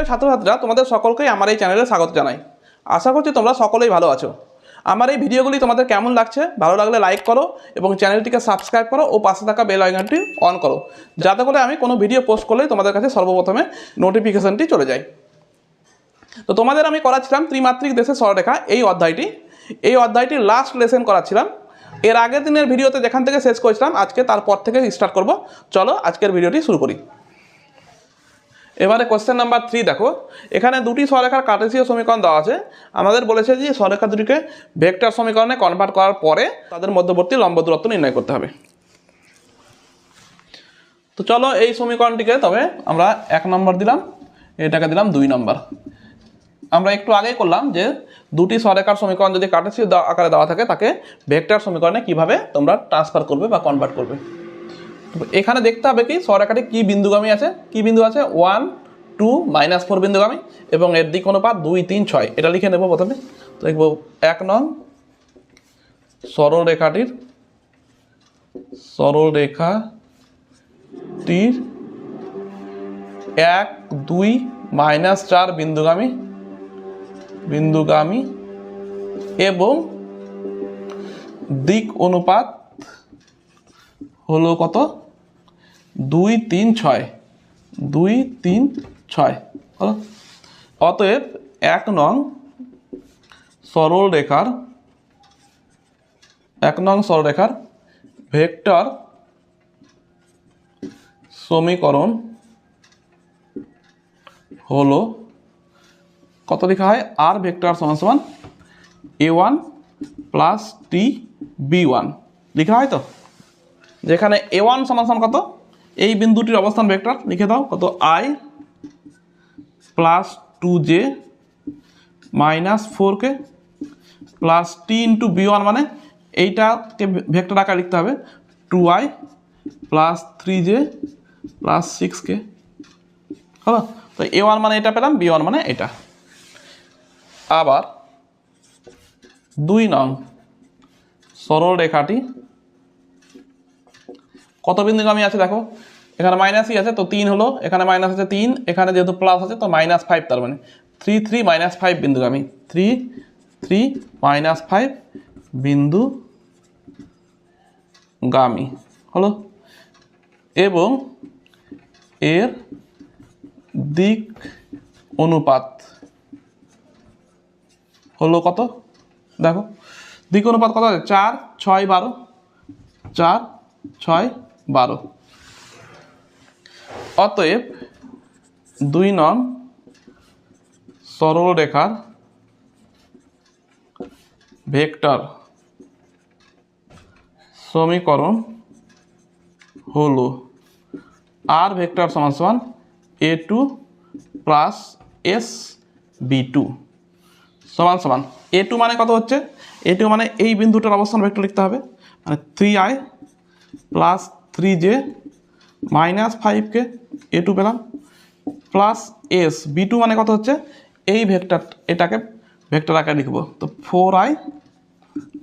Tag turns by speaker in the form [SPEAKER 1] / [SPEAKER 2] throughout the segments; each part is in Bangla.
[SPEAKER 1] প্রিয় ছাত্রছাত্রীরা, তোমাদের সকলকেই আমার এই চ্যানেলে স্বাগত জানাই। আশা করছি তোমরা সকলেই ভালো আছো। আমার এই ভিডিওগুলি তোমাদের কেমন লাগছে, ভালো লাগলে লাইক করো এবং চ্যানেলটিকে সাবস্ক্রাইব করো ও পাশে থাকা বেল আইকনটি অন করো। যাতে করে আমি কোনো ভিডিও পোস্ট করলেই তোমাদের কাছে সর্বপ্রথমে নোটিফিকেশনটি চলে যায়। তো তোমাদের আমি করাচ্ছিলাম ত্রিমাত্রিক দেশের সরলরেখা এই অধ্যায়টি। এই অধ্যায়টি লাস্ট লেসন করাচ্ছিলাম। এর আগের দিনের ভিডিওতে যেখান থেকে শেষ করেছিলাম, আজকে তারপর থেকে স্টার্ট করব। চলো আজকের ভিডিওটি শুরু করি। এবারে কোশ্চেন নাম্বার থ্রি দেখো। এখানে দুটি সরেখার কার্টেসীয় সমীকরণ দেওয়া আছে। আমাদের বলেছে যে সরেখা দুটিকে ভেক্টর সমীকরণে কনভার্ট করার পরে তাদের মধ্যবর্তী লম্ব দূরত্ব নির্ণয় করতে হবে। তো চলো এই সমীকরণটিকে তবে আমরা এক নম্বর দিলাম, এটাকে দিলাম দুই নম্বর। আমরা একটু আগেই করলাম যে, দুটি সরেখার সমীকরণ যদি কার্টেসীয় আকারে দেওয়া থাকে, তাকে ভেক্টর সমীকরণে কীভাবে তোমরা ট্রান্সফার করবে বা কনভার্ট করবে? এখানে দেখতে হবে কি সরেখাটি কি বিন্দুগামী আছে? কি বিন্দু আছে? ওয়ান টু মাইনাস ফোর বিন্দুগামী এবং এর দিক অনুপাত দুই, তিন, ছয়। এটা লিখে নেব প্রথমে। তো দেখব, এক নং সরলরেখাটির সরলরেখাটির এক, দুই মাইনাস চার বিন্দুগামী বিন্দুগামী এবং দিক অনুপাত হলো কত? দুই তিন ছয়। দুই তিন ছয়। অতএব এক নং সরল রেখার, এক নং সরলরেখার ভেক্টর সমীকরণ হলো কত লেখা হয়? আর ভেক্টর সমান সমান A one plus T B one. লেখা হয় তো? যেখানে এ ওয়ান সমান সমান কত? এই বিন্দুটির অবস্থান ভেক্টর লিখে দাও, কত I plus two J minus four K plus T into B one মানে এইটাকে ভেক্টর আকার লিখতে হবে two I plus three J plus six K হলো? তো এ ওয়ান মানে এটা পেলাম বি ওয়ান মানে এটা। আবার দুই নং সরল রেখাটি কত বিন্দুগামী আছে দেখো? এখানে মাইনাসই আছে, তো তিন হলো, এখানে মাইনাস আছে তিন, এখানে যেহেতু প্লাস আছে, তো মাইনাস ফাইভ তার মানে। থ্রি থ্রি মাইনাস ফাইভ বিন্দুগামী থ্রি থ্রি মাইনাস ফাইভ বিন্দু গামী, হলো? এবং এর দিক অনুপাত হলো কত? দেখো, দিক অনুপাত কত আছে? চার, ছয়, বারো, চার, ছয়, বারো। অতএব দুই নং সরল রেখার ভেক্টর সমীকরণ হলো আর ভেক্টর সমান সমান A two plus S B two সমান সমান এ টু মানে কত হচ্ছে? এ টু মানে এই বিন্দুটার অবস্থান ভেক্টর লিখতে হবে। মানে three I plus three J minus ফাইভকে A two পেলাম প্লাস এস বি টু মানে কত হচ্ছে? এই ভেক্টর, এটাকে ভেক্টর আকারে লিখব। তো four I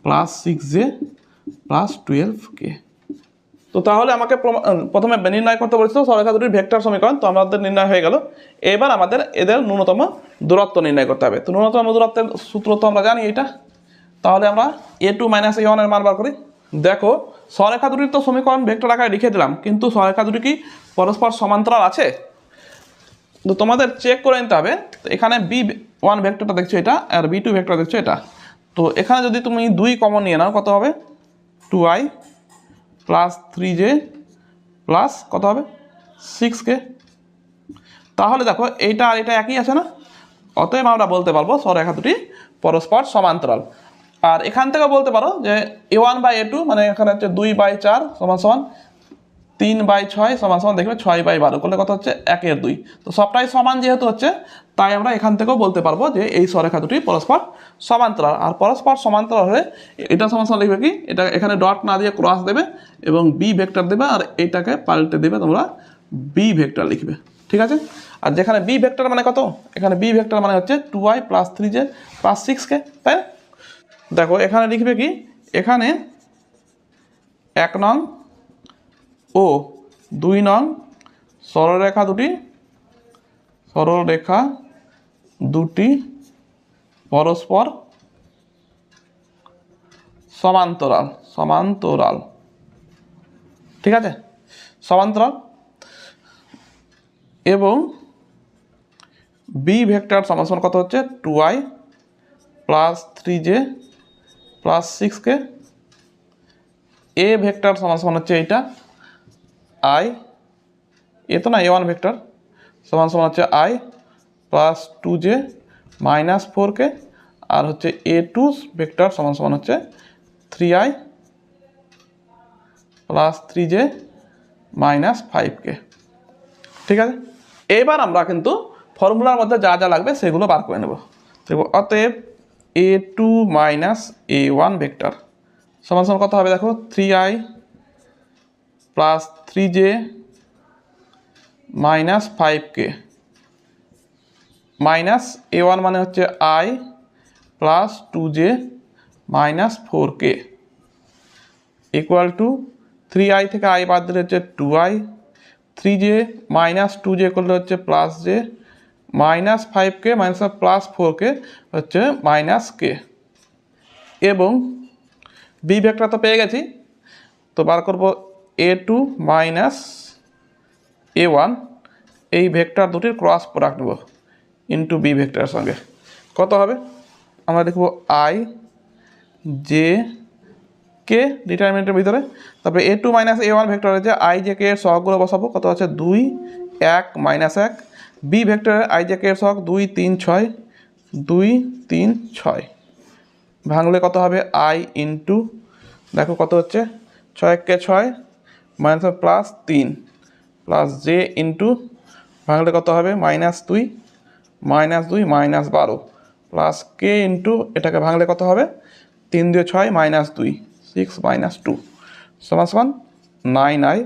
[SPEAKER 1] plus six J plus twelve K তো তাহলে আমাকে প্রথমে নির্ণয় করতে বলেছিল সরলরেখা দুটির ভেক্টর সমীকরণ, তো আমাদের নির্ণয় হয়ে গেল। এবার আমাদের এদের ন্যূনতম দূরত্ব নির্ণয় করতে হবে। তো ন্যূনতম দূরত্বের সূত্র তো আমরা জানি এটা। তাহলে আমরা এ টু মাইনাস এ ওয়ানের মান বার করি। দেখো সরেখা দুটির তো সমীকরণ ভেক্টর আকারে লিখে দিলাম, কিন্তু সরেখা দুটি কি পরস্পর সমান্তরাল আছে? তো তোমাদের চেক করে নিতে হবে। তো এখানে বি ওয়ান ভেক্টরটা দেখছ এটা, আর বি টু ভেক্টর দেখছ এটা। তো এখানে যদি তুমি দুই কমন নিয়ে নাও, কত হবে? Two I plus three J plus কত হবে? সিক্স কে তাহলে দেখো, এইটা আর এটা একই আছে না? অতএব আমরা বলতে পারব সরেখা দুটি পরস্পর সমান্তরাল। আর এখান থেকে বলতে পারো যে A one by A two মানে এখানে হচ্ছে দুই বাই চার সমান সমান তিন বাই ছয় সমান সমান দেখবে ছয় বাই বারো, করলে কথা হচ্ছে? একের দুই। তো সবটাই সমান যেহেতু হচ্ছে, তাই আমরা এখান থেকেও বলতে পারব যে এই সরেখা দুটি পরস্পর সমান্তরাল। আর পরস্পর সমান্তরাল হলে এটা সমান সমান লিখবে কি? এটা এখানে ডট না দিয়ে ক্রস দেবে এবং বি ভেক্টর দেবে আর এটাকে পাল্টে দেবে তোমরা বি ভেক্টর লিখবে। ঠিক আছে? আর যেখানে বি ভেক্টর মানে কত? এখানে বি ভেক্টর মানে হচ্ছে two I plus three J plus six K তাই না? দেখো, এখানে লিখবে কি? এখানে এক নং ও দুই নং সরলরেখা দুটি সরলরেখা দুটি পরস্পর সমান্তরাল সমান্তরাল। ঠিক আছে? সমান্তরাল। এবং বি ভেক্টর সমান কত হচ্ছে? Two I plus three J plus six K A vector সমান সমান হচ্ছে এইটা আই এ তো না এ ওয়ান ভেক্টর সমান সমান হচ্ছে I plus two J minus four K, আর হচ্ছে এ টু ভেক্টর সমান সমান হচ্ছে three I plus three J minus five K. ঠিক আছে? এবার আমরা কিন্তু ফর্মুলার মধ্যে যা যা লাগবে সেগুলো বার করে নেব। অতএব A two minus A one vector সমান সমান কত হবে দেখো? Three I plus three J minus five K minus A one মানে হচ্ছে I plus two J minus four K equal to three I থেকে আই বাদ দিলে হচ্ছে two I three J minus two J করলে হচ্ছে plus J minus five K minus plus four K হচ্ছে মাইনাস কে এবং বি ভেক্টর তো পেয়ে গেছি। তো বার করব A two minus A one এই ভেক্টর দুটির ক্রস প্রোডাক্ট নেব ইন্টু বি ভেক্টরের সঙ্গে। কত হবে? আমরা দেখব আই জে কে ডিটারমিনেন্টের ভিতরে। তারপরে A two minus A one vector হচ্ছে আই জে কে এর সহগগুলো বসাবো, কত আছে? দুই, এক মাইনাস এক। বি ভেক্টরের আই জে কে এর সহগ দুই, তিন, ছয়, দুই, তিন, ছয়। ভাঙলে কত হবে? আই ইন্টু দেখো কত হচ্ছে? ছয় কে ছয় মাইনাস প্লাস তিন প্লাস জে ইন্টু ভাঙলে কত হবে? মাইনাস দুই মাইনাস দুই মাইনাস বারো প্লাস কে ইন্টু এটাকে ভাঙলে কত হবে? তিন দুই ছয় মাইনাস দুই সিক্স মাইনাস টু সমান সমান নাইন আই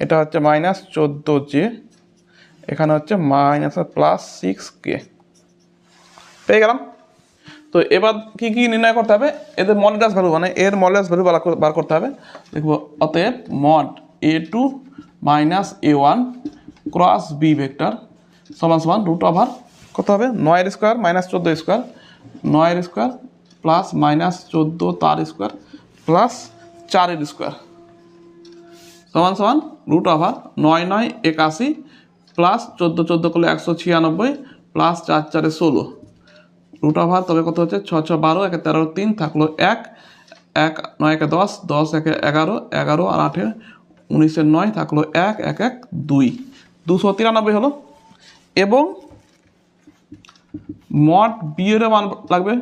[SPEAKER 1] এটা হচ্ছে মাইনাস চোদ্দ জে এখানে হচ্ছে মাইনাস প্লাস সিক্স কে পেয়ে গেলাম। তো এবার কি কি নির্ণয় করতে হবে? এদের মডেলাস ভ্যালু মানে এর মডেলাস ভ্যালু বার করতে হবে। দেখব, অতএব mod A two minus A one cross B vector সমান সমান রুট ওভার কত হবে? নয়ের স্কোয়ার মাইনাস চোদ্দ স্কোয়ার নয়ের স্কোয়ার প্লাস মাইনাস চোদ্দ তার স্কোয়ার প্লাস চারের স্কোয়ার সমান সমান রুট ওভার নয় নয় একাশি প্লাস চোদ্দ চোদ্দ করলে একশো ছিয়ানব্বই, প্লাস চার, চারে ষোলো। রুট ওভার তবে কত হচ্ছে? ছ ছ, বারো, একে তেরো, তিন থাকল এক। এক, নয়, একে দশ দশ, একে এগারো এগারো আর আঠে উনিশের নয় থাকল এক এক এক, দুই। দুশো তিরানব্বই হলো। এবং মট বিয়েরও মান লাগবে।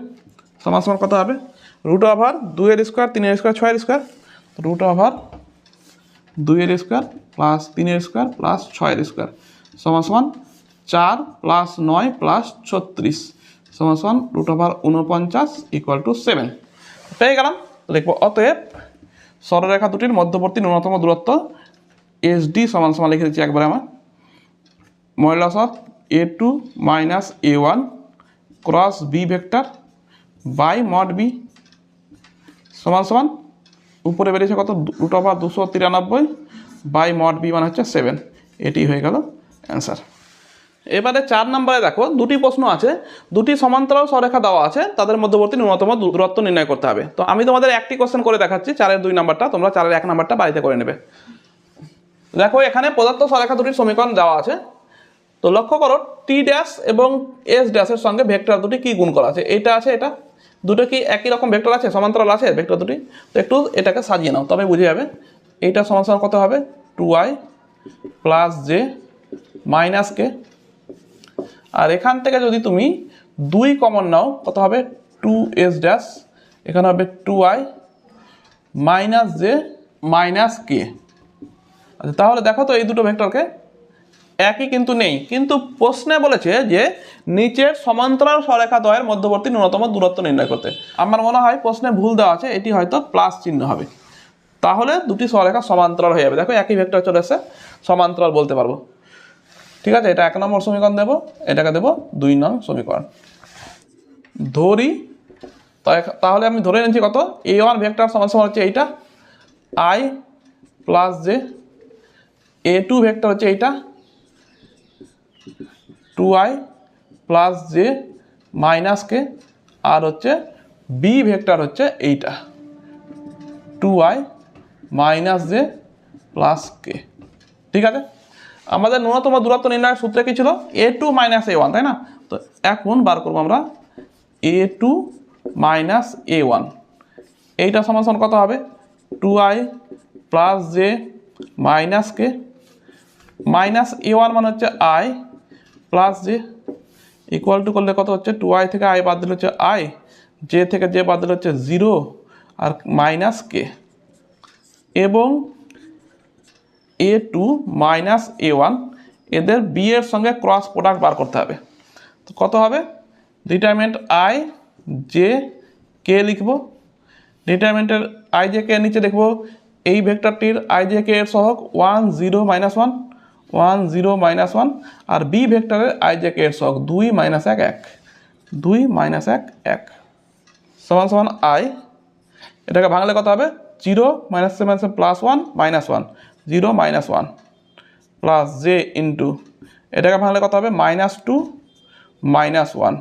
[SPEAKER 1] সমান সমান কত হবে? রুট ওভার দুইয়ের স্কোয়ার, তিনের স্কোয়ার, ছয়ের স্কোয়ার। রুট ওভার দুইয়ের স্কোয়ার, প্লাস তিনের স্কোয়ার, প্লাস ছয়ের স্কোয়ার। সমান সমান চার প্লাস নয় প্লাস ছত্রিশ। সমান সমান রুট ওভার উনপঞ্চাশ ইকুয়াল টু সেভেন পেয়ে গেলাম। লিখব অতএব সরলরেখা দুটির মধ্যবর্তী ন্যূনতম দূরত্ব এস ডি সমান সমান লিখে দিচ্ছি একবারে আমার। Modulus of A two minus A one cross B vector by mod B সমান সমান উপরে বেরিয়েছে কত? রুট ওভার দুশো তিরানব্বই বাই মড বি মানে হচ্ছে সেভেন এটি হয়ে গেল অ্যান্সার এবারে চার নম্বরে দেখো, দুটি প্রশ্ন আছে, দুটি সমান্তরাল সরেখা দেওয়া আছে, তাদের মধ্যবর্তী ন্যূনতম দূরত্ব নির্ণয় করতে হবে। তো আমি তোমাদের একটি কোশ্চেন করে দেখাচ্ছি, চারের দুই নাম্বারটা, তোমরা চারের এক নাম্বারটা বাড়িতে করে নেবে। দেখো, এখানে পদার্থ সরেখা দুটির সমীকরণ দেওয়া আছে। তো লক্ষ্য করো টি ড্যাশ এবং এস ড্যাশের সঙ্গে ভেক্টর দুটি কি গুণ করা আছে? এটা আছে এটা? দুটো কি একই রকম ভেক্টর আছে? সমান্তরাল আছে ভেক্টর দুটি? তো একটু এটাকে সাজিয়ে নাও, তবে বুঝে যাবে। এইটা সমান কত হবে? Two I plus J minus K? আর এখান থেকে যদি তুমি দুই কমন নাও, কত হবে? টু এস ড্যাশ এখানে হবে two I minus J minus K আচ্ছা তাহলে দেখো তো এই দুটো ভেক্টরকে একই কিন্তু নেই, কিন্তু প্রশ্নে বলেছে যে নিচের সমান্তরাল সরেখা দ্বয়ের মধ্যবর্তী ন্যূনতম দূরত্ব নির্ণয় করতে। আমার মনে হয় প্রশ্নে ভুল দেওয়া আছে, এটি হয়তো প্লাস চিহ্ন হবে। তাহলে দুটি সরেখা সমান্তরাল হয়ে যাবে। দেখো একই ভেক্টর চলে এসে সমান্তরাল বলতে পারব। ঠিক আছে, এটা এক নম্বর সমীকরণ দেবো, এটাকে দেবো দুই নং সমীকরণ। ধরি তাহলে আমি ধরে নিচ্ছি কত? এ ওয়ান ভেক্টর সমান সমান হচ্ছে এইটা I plus J A two vector হচ্ছে এইটা two I plus J minus K আর হচ্ছে বি ভেক্টর হচ্ছে এইটা two I minus J plus K ঠিক আছে? আমাদের ন্যূনতম দূরত্ব নির্ণয়ের সূত্রে কি ছিল? A two minus A one তাই না? তো এখন বার করব আমরা A two minus A one এইটা সমান কত হবে? Two I plus J minus K minus A one মানে হচ্ছে I plus J equal to করলে কত হচ্ছে? টু আই থেকে আই বাদ দিলে হচ্ছে আই জে থেকে জে বাদ দিলে হচ্ছে জিরো আর মাইনাস কে এবং A two minus A one এদের বি এর সঙ্গে ক্রস প্রোডাক্ট বার করতে হবে। তো কত হবে? ডিটারমেন্ট আই জে কে লিখব। ডিটারমেন্টের আই জে কে নিচে দেখব, এই ভেক্টরটির আই জে কে এর সহগ one zero minus one one zero minus one আর বি ভেক্টরের আই জে কে এর সহগ দুই মাইনাস এক এক। দুই মাইনাস এক এক। সমান সমান আই এটাকে ভাঙলে কত হবে? Zero minus minus plus one minus one zero minus one plus J into, এটাকে ভাঙলে কত হবে? Minus two minus one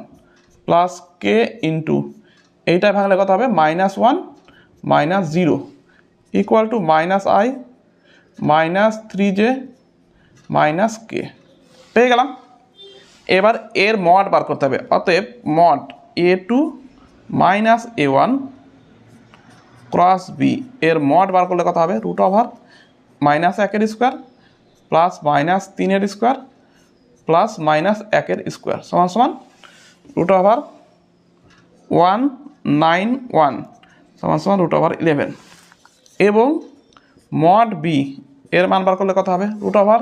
[SPEAKER 1] plus K into, এইটা ভাঙলে কত হবে? Minus one minus zero equal to minus I minus three J minus K. পেয়ে গেলাম। এবার এর মড বার করতে হবে। অতএব mod A two minus A one cross B, এর মড বার করলে কত হবে? রুট ওভার মাইনাস একের স্কোয়ার, প্লাস মাইনাস তিনের স্কোয়ার, প্লাস মাইনাস একের স্কোয়ার। সমান সমান root over one nine one সমান সমান রুট ওভার ইলেভেন এবং মড বি এর মান বার করলে কত হবে? রুট ওভার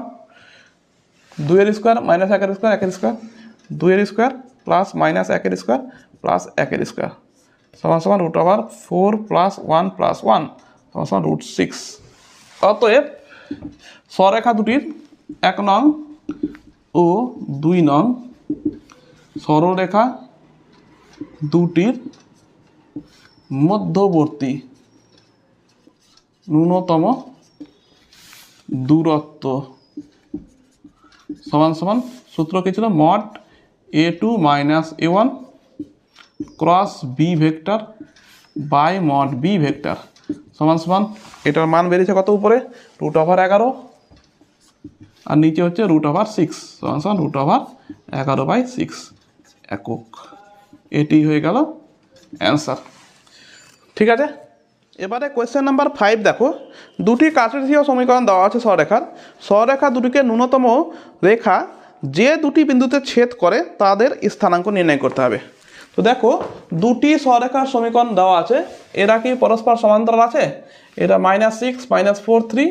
[SPEAKER 1] দুইয়ের স্কোয়ার, মাইনাস একের স্কোয়ার একের স্কোয়ার। দুইয়ের স্কোয়ার, প্লাস মাইনাস একের স্কোয়ার, প্লাস একের স্কোয়ার। সমান সমান root over four plus one plus one সমান সমান রুট সিক্স অতএব স্বরেখা দুটির এক নং ও দুই নং সরলরেখা দুটির মধ্যবর্তী ন্যূনতম দূরত্ব। সমান সমান সূত্র কি ছিল? Mod A two minus A one cross B vector by mod B vector সমান সমান, এটার মান বেরিয়েছে কত উপরে? রুট ওভার এগারো। আর নিচে হচ্ছে রুট ওভার সিক্স সমান সমান রুট ওভার এগারো বাই সিক্স একক। এটি হয়ে গেল অ্যান্সার ঠিক আছে? এবারে কোয়েশ্চেন নাম্বার ফাইভ দেখো। দুটি কার্টেসীয় সমীকরণ দেওয়া আছে স্বরেখার। স্বরেখা দুটিকে ন্যূনতম রেখা যে দুটি বিন্দুতে ছেদ করে তাদের স্থানাঙ্ক নির্ণয় করতে হবে। তো দেখো, দুটি স্বরেখার সমীকরণ দেওয়া আছে। এরা কি পরস্পর সমান্তরাল আছে? এটা minus six minus four three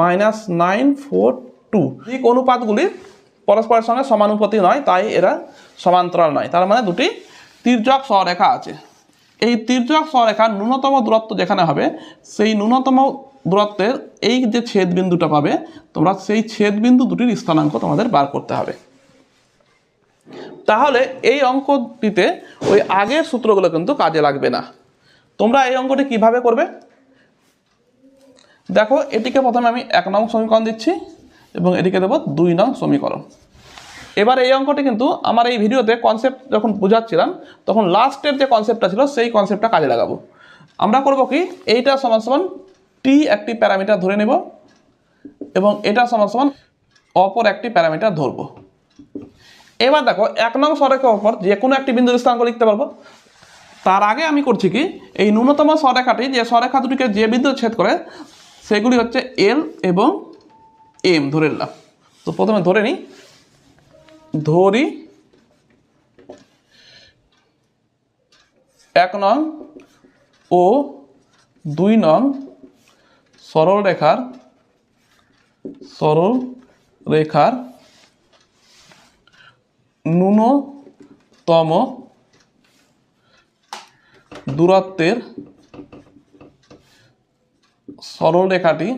[SPEAKER 1] minus nine four two ঠিক অনুপাতগুলি পরস্পরের সঙ্গে সমানুপাতি নয়, তাই এরা সমান্তরাল নয়। তার মানে দুটি তির্যক স্বরেখা আছে। এই তির্যক স্বরেখার ন্যূনতম দূরত্ব যেখানে হবে, সেই ন্যূনতম দূরত্বের এই যে ছেদ বিন্দুটা পাবে, তোমরা সেই ছেদ বিন্দু দুটির স্থানাঙ্ক তোমাদের বার করতে হবে। তাহলে এই অঙ্কটিতে ওই আগের সূত্রগুলো কিন্তু কাজে লাগবে না। তোমরা এই অঙ্কটি কীভাবে করবে? দেখো, এটিকে প্রথমে আমি এক নং সমীকরণ দিচ্ছি এবং এটিকে দেবো দুই নং সমীকরণ। এবার এই অঙ্কটি কিন্তু আমার এই ভিডিওতে কনসেপ্ট যখন বোঝাচ্ছিলাম, তখন লাস্টের যে কনসেপ্টটা ছিল, সেই কনসেপ্টটা কাজে লাগাবো। আমরা করব কি? এইটা সমান সমান টি একটি প্যারামিটার ধরে নেব এবং এটা সমান সমান অপর একটি প্যারামিটার ধরবো। এবার দেখো, এক নং সরেখার ওপর যে কোনো একটি বিন্দুর স্থানাঙ্ক লিখতে পারব। তার আগে আমি করছি কি, এই ন্যূনতম সরেখাটি, যে সরেখা দুটিকে যে বিন্দু ছেদ করে, সেগুলি হচ্ছে এল এবং এম ধরে নিলাম। তো প্রথমে ধরে নিই। ধরি এক নং ও দুই নং সরল রেখার সরল রেখার ন্যূনতম দূরত্বের সরল রেখাটি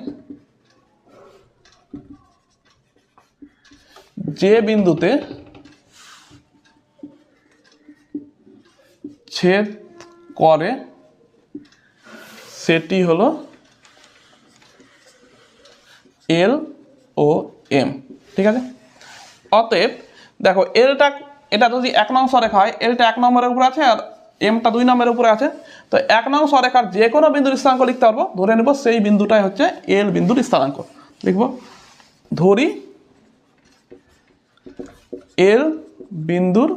[SPEAKER 1] যে বিন্দুতে ছেদ করে, সেটি হলো এল ও এম ঠিক আছে? অতএব দেখো এলটা এটা যদি এক নং সরেখা হয় এলটা এক নম্বরের উপরে আছে আর এমটা দুই নম্বরের উপরে আছে। তো এক নং সরেখার যে কোনো বিন্দুর স্থানাঙ্ক লিখতে পারব। ধরে নেব সেই বিন্দুটাই হচ্ছে এল বিন্দুর স্থানাঙ্ক। লিখব, ধরি এল বিন্দুর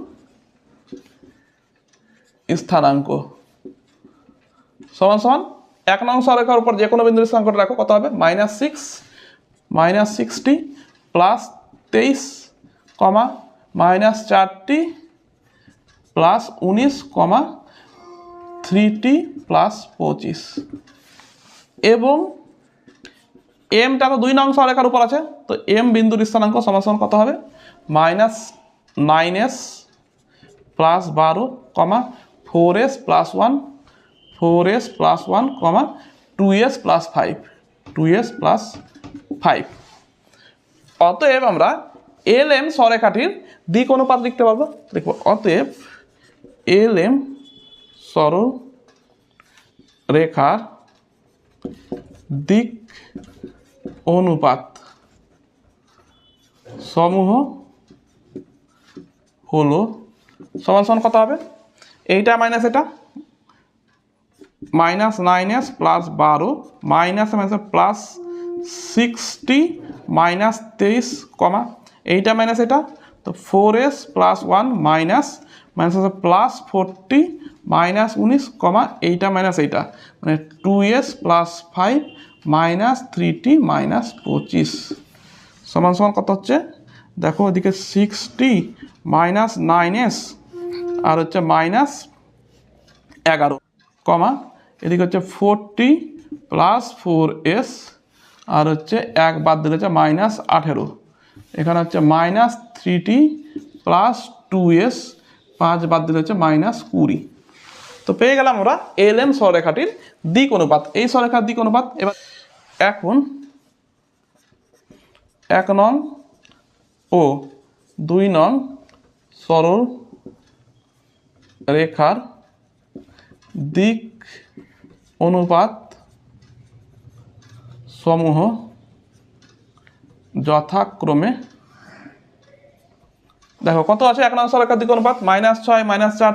[SPEAKER 1] স্থানাঙ্ক। সমান সমান এক নং সরেখার উপর যে কোনো বিন্দুর স্থানাঙ্কটা রাখো, কত হবে? Minus six minus sixty plus তেইশ, কমা মাইনাস চারটি প্লাস উনিশ কমা থ্রিটি প্লাস পঁচিশ। এবং এমটা তো দুই নং সরেখার উপর আছে, তো এম বিন্দুর স্থানাঙ্ক সমান কত হবে? মাইনাস নাইন এস প্লাস বারো comma four S plus one, four S plus one comma two S plus five, two S plus five. অতএব আমরা এল এম সরেখাটির দিক অনুপাত লিখতে পারব? দেখব। অতএব এল এম সরল রেখার দিক অনুপাত সমূহ হলো সমান সমান কত হবে? এইটা মাইনাস এটা। মাইনাস নাইন এস প্লাস বারো minus minus plus sixty minus তেইশ, কমা। এইটা মাইনাস এটা। তো four S plus one minus minus আছে প্লাস ফোরটি মাইনাস উনিশ কমা এইটা মাইনাস এইটা। মানে two S plus five minus thirty minus পঁচিশ। সমান সমান কত হচ্ছে? দেখো ওদিকে সিক্সটি মাইনাস নাইন এস আর হচ্ছে মাইনাস এগারো কমা এদিকে হচ্ছে ফোরটি প্লাস ফোর এস আর হচ্ছে এক বাদ দিলে হচ্ছে মাইনাস আঠেরো। এখানে হচ্ছে minus thirty plus two S পাঁচ বাদ দিলে হচ্ছে মাইনাস কুড়ি। তো পেয়ে গেলাম আমরা এল এম সরেখাটির দিক অনুপাত। এই সরেখার দিক অনুপাত, এবার এখন এক নং ও দুই নং সরল রেখার দিক অনুপাত সমূহ যথাক্রমে, দেখো কত আছে? এক নং সরকার দিক অনুপাত মাইনাস ছয় মাইনাস চার,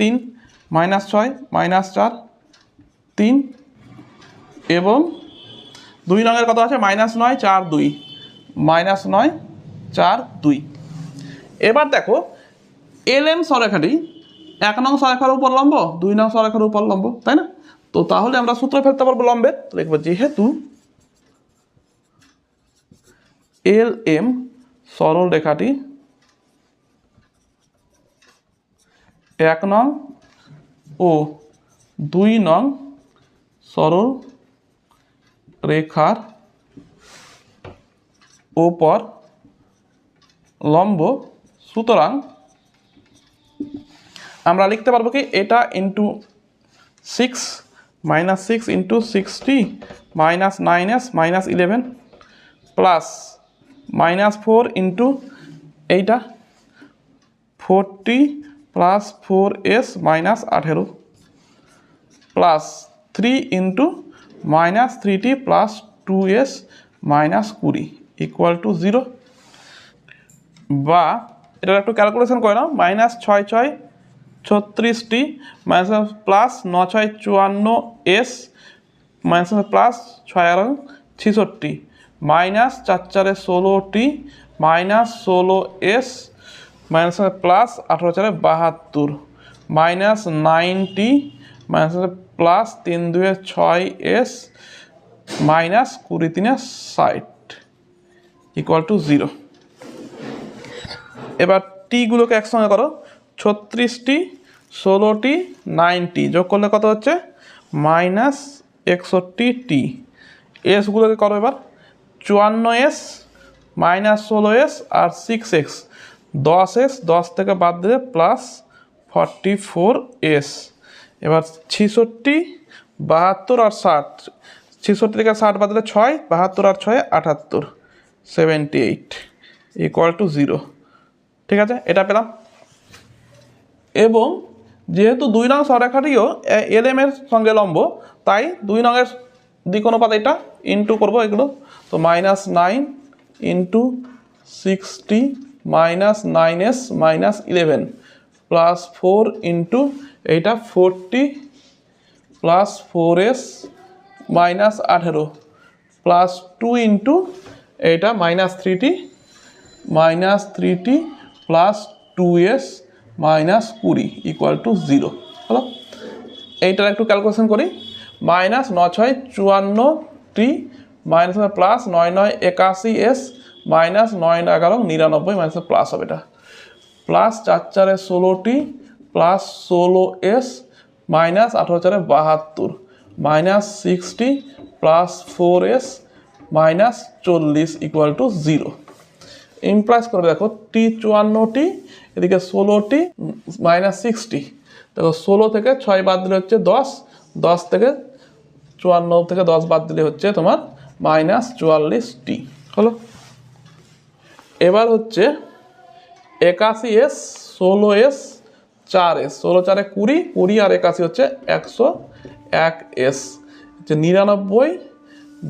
[SPEAKER 1] তিন মাইনাস ছয় মাইনাস চার, তিন, এবং দুই রঙের কত আছে? মাইনাস নয়, চার, দুই মাইনাস নয়, চার, দুই। এবার দেখো এল এম সরেখাটি এক নং সরেখার উপর লম্ব, দুই নং সরেখার উপর লম্ব, তাই না? তো তাহলে আমরা সূত্র ফেলতে পারব লম্বের। দেখব যেহেতু এল এম সরল রেখাটি এক নং ও দুই নং সরল রেখার ওপর লম্ব সুতরাং আমরা লিখতে পারব কি এটা into six minus six into sixty minus nine S minus eleven plus minus four into এইটা। Forty plus four S minus আঠেরো। Plus three into minus thirty plus two S minus কুড়ি ইকুয়াল টু জিরো। বা এটার একটু ক্যালকুলেশন করে নাও, মাইনাস ছয় ছয় ছত্রিশটি, মাইনাস প্লাস ন ছয় চুয়ান্ন এস, মাইনাস প্লাস ছয় আর ছিষট্টি। মাইনাস চার চারে ষোলোটি মাইনাস ষোলো এস, মাইনাস প্লাস আঠেরো চারে বাহাত্তর, মাইনাস নাইনটি মাইনাস প্লাস তিন দুয়ে ছয় এস, মাইনাস কুড়ি তিনে ষাট ইকুয়াল টু জিরো এবার টিগুলোকে একসঙ্গে করো ছত্রিশটি ষোলোটি নাইনটি যোগ করলে কত হচ্ছে? মাইনাস একষট্টি টি এসগুলোকে করো এবার। চুয়ান্ন এস মাইনাস ষোলো এস আর সিক্স এক্স দশ এস দশ থেকে বাদ দিলে প্লাস ফর্টি ফোর এস এবার ছিষট্টি, বাহাত্তর আর ষাট। ছিষট্টি থেকে ষাট বাদ দিলে ছয়, বাহাত্তর আর ছয়, আটাত্তর। Seventy eight equal to zero ঠিক আছে? এটা পেলাম। এবং যেহেতু দুই নং সরেখাটিও এল এম এর সঙ্গে লম্ব, তাই দুই নঙের দিক অনুপাত এটা ইন্টু করব এগুলো। তো minus nine into sixty minus nine S minus eleven plus four into এইটা forty plus four S minus আঠেরো প্লাস টু ইন্টু এইটা minus thirty minus thirty plus two S minus কুড়ি ইকুয়াল টু জিরো হলো? এইটার একটু ক্যালকুলেশন করি মাইনাস ন ছয়, চুয়ান্ন মাইনাস প্লাস নয় নয় একাশি এস মাইনাস নয় এগারো নিরানব্বই মাইনাস প্লাস হবে এটা। প্লাস চার চারে ষোলোটি প্লাস ষোলো এস মাইনাস আঠেরো চারে বাহাত্তর minus sixty plus four S minus চল্লিশ ইকুয়াল টু জিরো ইমপ্লাস করে দেখো টি চুয়ান্নটি, এদিকে ষোলোটি, মাইনাস সিক্সটি। দেখো ষোলো থেকে ছয় বাদ দিলে হচ্ছে দশ দশ থেকে চুয়ান্ন থেকে দশ বাদ দিলে হচ্ছে তোমার মাইনাস চুয়াল্লিশ টি। হলো? এবার হচ্ছে একাশি এস ষোলো এস চার এস। ষোলো চারে কুড়ি কুড়ি আর একাশি হচ্ছে একশো এক এস। হচ্ছে নিরানব্বই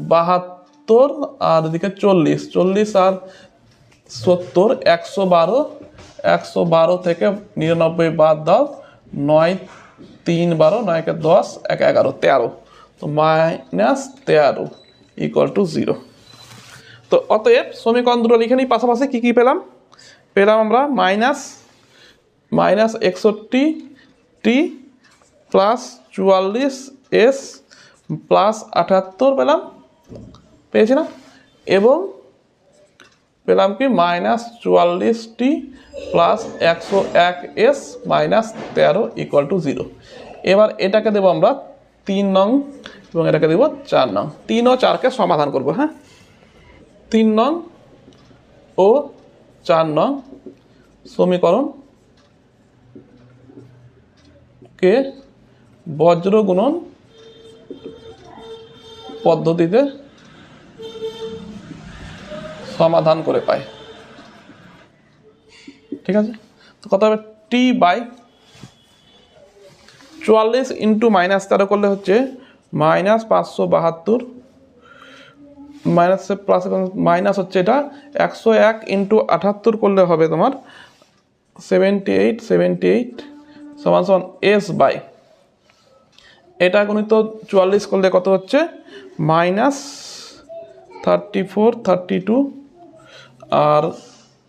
[SPEAKER 1] বাহাত্তর আর এদিকে চল্লিশ। চল্লিশ আর সত্তর একশো বারো। একশো বারো থেকে নিরানব্বই বাদ দাও নয় তিন বারো নয়কে দশ এক এগারো তেরো। তো মাইনাস তেরো। ইকুয়াল টু জিরো তো অতএব সমীকরণ দুটো লিখে নিই, পাশাপাশি কী কী পেলাম? পেলাম আমরা মাইনাস মাইনাস একষট্টি টি প্লাস চুয়াল্লিশ এস প্লাস আটাত্তর পেলাম। পেয়েছি না? এবং পেলাম কি? মাইনাস চুয়াল্লিশটি প্লাস একশো এক এস মাইনাস তেরো ইকুয়াল টু জিরো এবার এটাকে দেবো আমরা তিন নং এবং এটাকে দিব চার নং। তিন ও চারকে সমাধান করব হ্যাঁ? তিন নং ও চার নং সমীকরণ কে বজ্র গুণন পদ্ধতিতে সমাধান করে পায়। ঠিক আছে? তো কত হবে টি বাই চুয়াল্লিশ ইন্টু মাইনাস তেরো করলে হচ্ছে মাইনাস পাঁচশো বাহাত্তর, মাইনাস প্লাস মাইনাস হচ্ছে এটা, একশো এক ইন্টু আটাত্তর করলে হবে তোমার সেভেন্টি এইট সেভেন্টি এইট সমান সমান এস বাই এটা গণিত চুয়াল্লিশ করলে কত হচ্ছে? Minus thirty four thirty two আর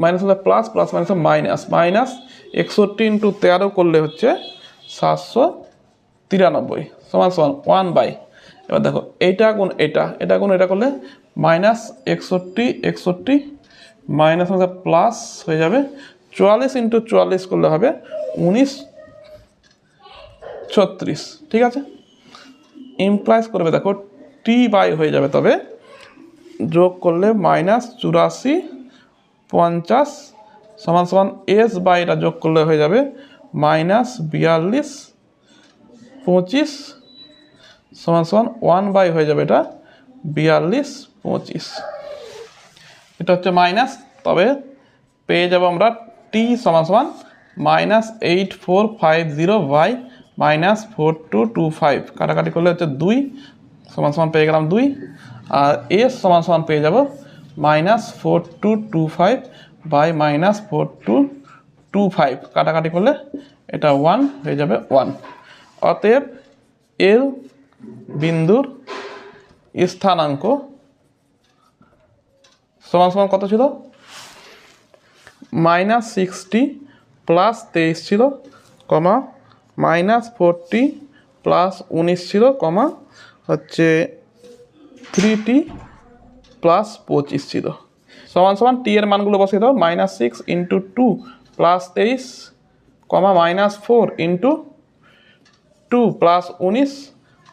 [SPEAKER 1] মাইনাস হলে plus plus minus minus minus একষট্টি ইন্টু তেরো করলে হচ্ছে সাতশো তিরানব্বই। সমান সমান ওয়ান বাই এবার দেখো এইটা গুণ এটা এটা গুণ এটা করলে মাইনাস একষট্টি একষট্টি মাইনাস প্লাস হয়ে যাবে চুয়াল্লিশ ইন্টু চুয়াল্লিশ করলে হবে উনিশ ছত্রিশ, ঠিক আছে? ইমপ্লাইজ করবে দেখো টি বাই হয়ে যাবে তবে, যোগ করলে মাইনাস চুরাশি পঞ্চাশ সমান সমান এস বাই এটা যোগ করলে হয়ে যাবে মাইনাস বিয়াল্লিশ পঁচিশ সমান সমান ওয়ান বাই হয়ে যাবে এটা বিয়াল্লিশ পঁচিশ। এটা হচ্ছে মাইনাস, তবে পেয়ে যাব আমরা টি সমান সমান minus eight four five zero by minus four two two five. কাটাকাটি করলে হচ্ছে দুই, সমান সমান পেয়ে গেলাম দুই। আর এস সমান সমান পেয়ে যাব minus four two two five by minus four two two five. কাটাকাটি করলে এটা ওয়ান হয়ে যাবে ওয়ান। অতএব এল বিন্দুর স্থানাঙ্ক সমান সমান কত ছিল? মাইনাস সিক্সটি প্লাস তেইশ ছিল, কমা মাইনাস ফোরটি প্লাস উনিশ ছিল, কমা হচ্ছে থ্রিটি প্লাস পঁচিশ ছিল। সমান সমান টি এর মানগুলো বসিয়ে দাও, minus six into two plus তেইশ, comma minus four into two plus উনিশ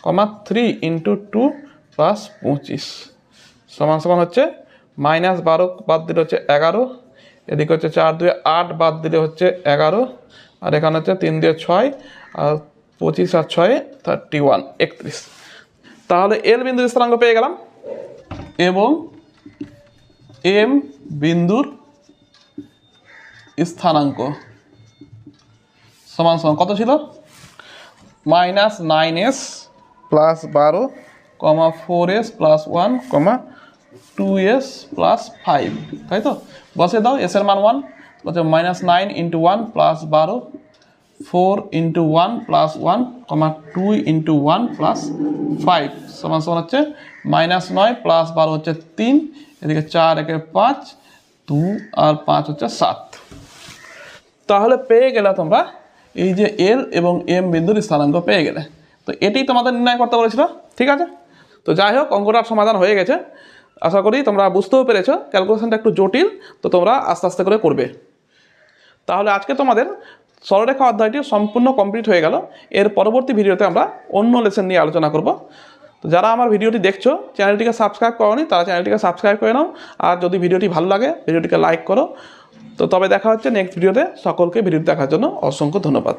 [SPEAKER 1] comma three into two plus পঁচিশ। সমান সমান হচ্ছে মাইনাস বারো বাদ দিলে হচ্ছে এগারো। এদিকে হচ্ছে চার দুয়ে আট বাদ দিলে হচ্ছে এগারো। আর এখানে হচ্ছে তিন দিয়ে ছয় আর পঁচিশ আর ছয় থার্টি ওয়ান একত্রিশ। তাহলে এল বিন্দুর স্থানাঙ্ক পেয়ে গেলাম। এবং এম বিন্দুর স্থানাঙ্ক। সমান সমান কত ছিল? মাইনাস নাইন এস প্লাস বারো, comma four S plus one comma two S plus five তাই তো? বসে দাও এস এর মান ওয়ান হচ্ছে minus nine into one plus বারো four into one plus one comma two into one plus five সমান সমান হচ্ছে মাইনাস নয় প্লাস বারো হচ্ছে তিন, এদিকে চার, একে পাঁচ, দু আর পাঁচ হচ্ছে সাত। তাহলে পেয়ে গেলে তোমরা এই যে এল এবং এম বিন্দুর স্থানাঙ্ক পেয়ে গেলে। তো এটি তোমাদের নির্ণয় করতে বলেছিল, ঠিক আছে? তো যাই হোক, অঙ্কটার সমাধান হয়ে গেছে। আশা করি তোমরা বুঝতেও পেরেছ, ক্যালকুলেশনটা একটু জটিল, তো তোমরা আস্তে আস্তে করে করবে। তাহলে আজকে তোমাদের সরলরেখা অধ্যায়টি সম্পূর্ণ কমপ্লিট হয়ে গেল। এর পরবর্তী ভিডিওতে আমরা অন্য লেসন নিয়ে আলোচনা করব। তো যারা আমার ভিডিওটি দেখছ, চ্যানেলটিকে সাবস্ক্রাইব করোনি, তারা চ্যানেলটিকে সাবস্ক্রাইব করে নাও। আর যদি ভিডিওটি ভালো লাগে, ভিডিওটিকে লাইক করো। তো তবে দেখা হচ্ছে নেক্সট ভিডিওতে। সকলকে ভিডিও দেখার জন্য অসংখ্য ধন্যবাদ।